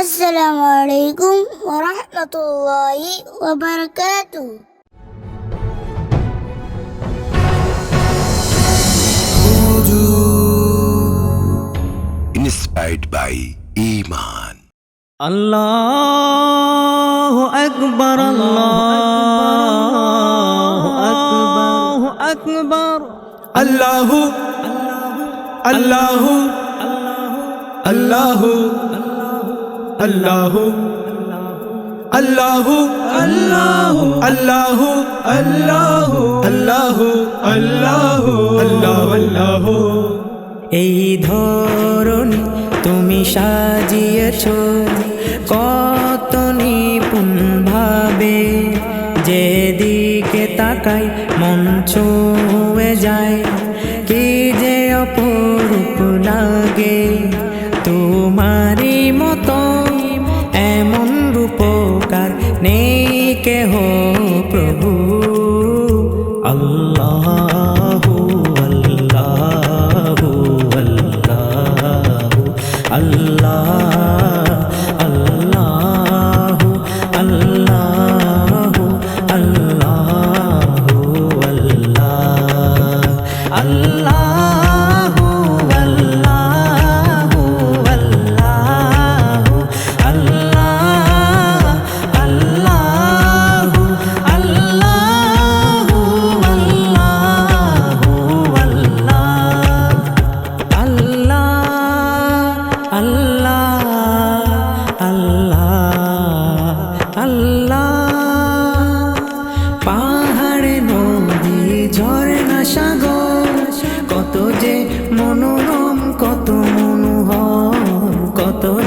السلام عليكم ورحمة الله وبركاته. Inspired by Iman. الله أكبر الله أكبر Allah الله الله الله, الله আল্লাহু আল্লাহু আল্লাহু আল্লাহু আল্লাহু এই ধরুন তুমি সাজিয়েছ, কত নিপুণ ভাবে যেদিকে তাকাই মন ছুঁয়ে যায়, কি যে অপরূপ লাগে। کے ہو پربھو۔ اللہ ہو اللہ ہو اللہ اللہ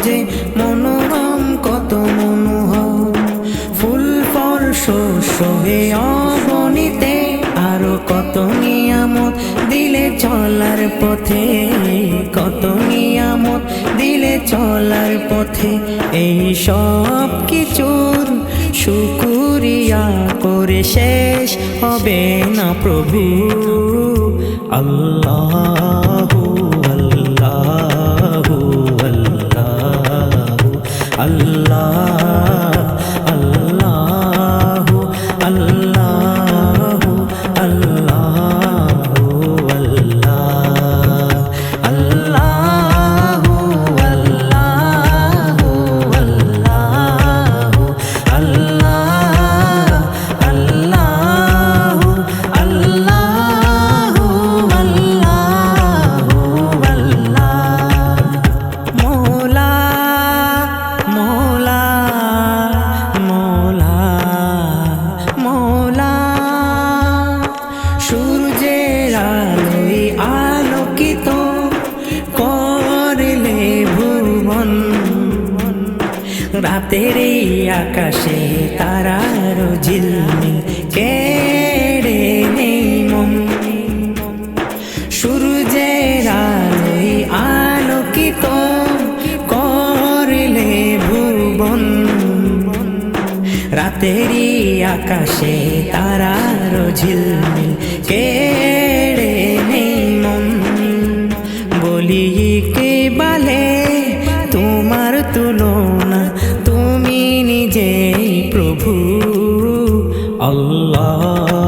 যে মনোরম কত মনোহর। ফুল ফল শস্য হে অগণিতে আরও কত নিয়ামত দিলে চলার পথে, কত নিয়ামত দিলে চলার পথে। এই সব কিছুর শুকুরিয়া করে শেষ হবে না প্রভু। আল্লাহু। রাতের এই আকাশে তারার ঝিলমিল, কেড়ে নেই মন। সূর্যের আলোয় আলোকিত করলে ভুবন রাতেরই আকাশে তারার ঝিলমিল, কেড়ে নেই মন। বলি কে আল্লাহ